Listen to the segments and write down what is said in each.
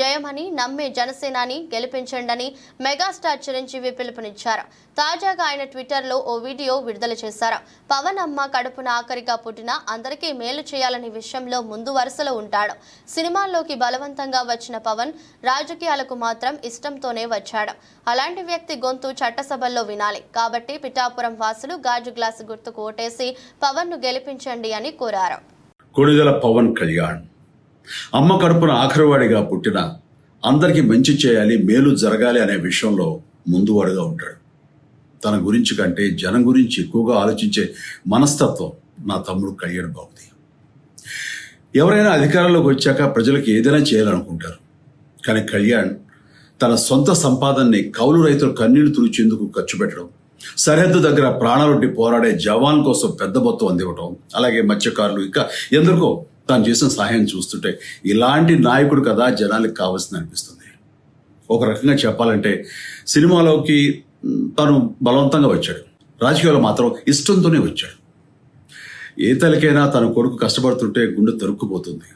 జయమని నమ్మే జనసేనాని గెలిపించండని మెగాస్టార్ చిరంజీవి పిలుపునిచ్చారు. తాజాగా ఆయన ట్విట్టర్లో ఓ వీడియో విడుదల చేశారు. పవన్ అమ్మ కడుపున ఆఖరిగా పుట్టిన అందరికీ మేలు చేయాలనే విషయంలో ముందు వరుసలో ఉంటాడు. సినిమాల్లోకి బలవంతంగా వచ్చిన పవన్ రాజకీయాలకు మాత్రం ఇష్టంతోనే వచ్చాడు. అలాంటి వ్యక్తి గొంతు చట్టసభల్లో వినాలి. కాబట్టి పిఠాపురం వాసులు గాజు గ్లాసు గుర్తుకు ఓటేసి పవన్ను గెలిపించండి అని కోరారు. కొణిదెల పవన్ కళ్యాణ్. అమ్మ కడుపున ఆఖరివాడిగా పుట్టిన అందరికీ మంచి చేయాలి మేలు జరగాలి అనే విషయంలో ముందువాడుగా ఉంటాడు. తన గురించి కంటే జనం గురించి ఎక్కువగా ఆలోచించే మనస్తత్వం నా తమ్ముడు కళ్యాణ్ బాబుది. ఎవరైనా అధికారంలోకి వచ్చాక ప్రజలకు ఏదైనా చేయాలనుకుంటారు. కానీ కళ్యాణ్ తన సొంత సంపాదనని కౌలు రైతులు కన్నీళ్ళు తుడిచేందుకు ఖర్చు పెట్టడం సరిహద్దు దగ్గర ప్రాణాలొడ్డి పోరాడే జవాన్ కోసం పెద్ద మొత్తం అందివ్వటం అలాగే మత్స్యకారులు ఇంకా ఎందరికో తను చేసిన సహాయం చూస్తుంటే ఇలాంటి నాయకుడు కదా జనాలకు కావాల్సింది అనిపిస్తుంది. ఒక రకంగా చెప్పాలంటే సినిమాలోకి తను బలవంతంగా వచ్చాడు. రాజకీయాల్లో మాత్రం ఇష్టంతోనే వచ్చాడు. ఏ తల్లికైనా తన కొడుకు కష్టపడుతుంటే గుండె తరుక్కుపోతుంది.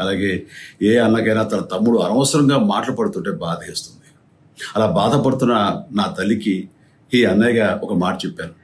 అలాగే ఏ అన్నకైనా తన తమ్ముడు అనవసరంగా మాటలు పడుతుంటే బాధ వేస్తుంది అలా బాధపడుతున్న నా తల్లికి ఈ అన్నయ్యగా ఒక మాట చెప్పాను.